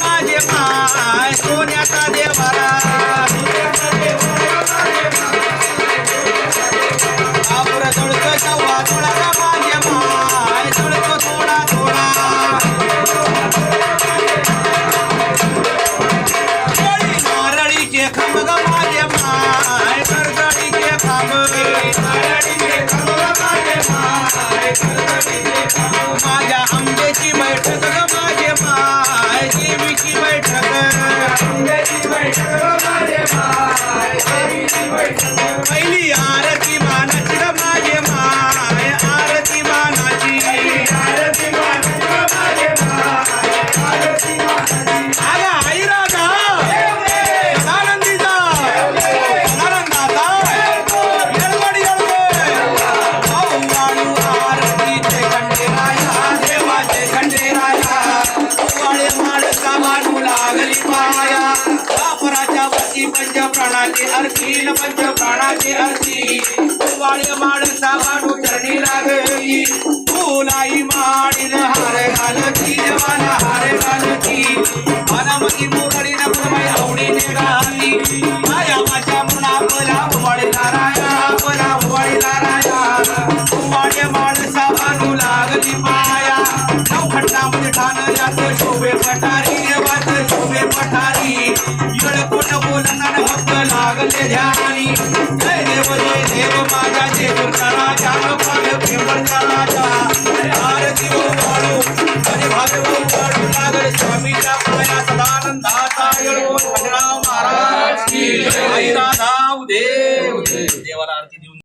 माझे माय सोन्याचा देवारा आपुर बैठक पहिली आरती मानाची प्राणाची आरती न पंच प्राणाची आरती वाळे माणसा मानू चरणी लागली फुलाई माळीन हार घालती देवाला हार घालती मनामती मुरळी न प्रमाय आवडीने गाली माया माझ्या पठारी देवात शोभे पठारी। बोलताना भक्त ध्यानी जय देव जय देव माझा जय दुर्गा राजा पाल फेवरचा राजा आरती वाळू हरे भावे वाळू लागल स्वामीच्या पाया सदानंदाचा येळवून भजराव महाराज की जय. राधा देव देवाला आरती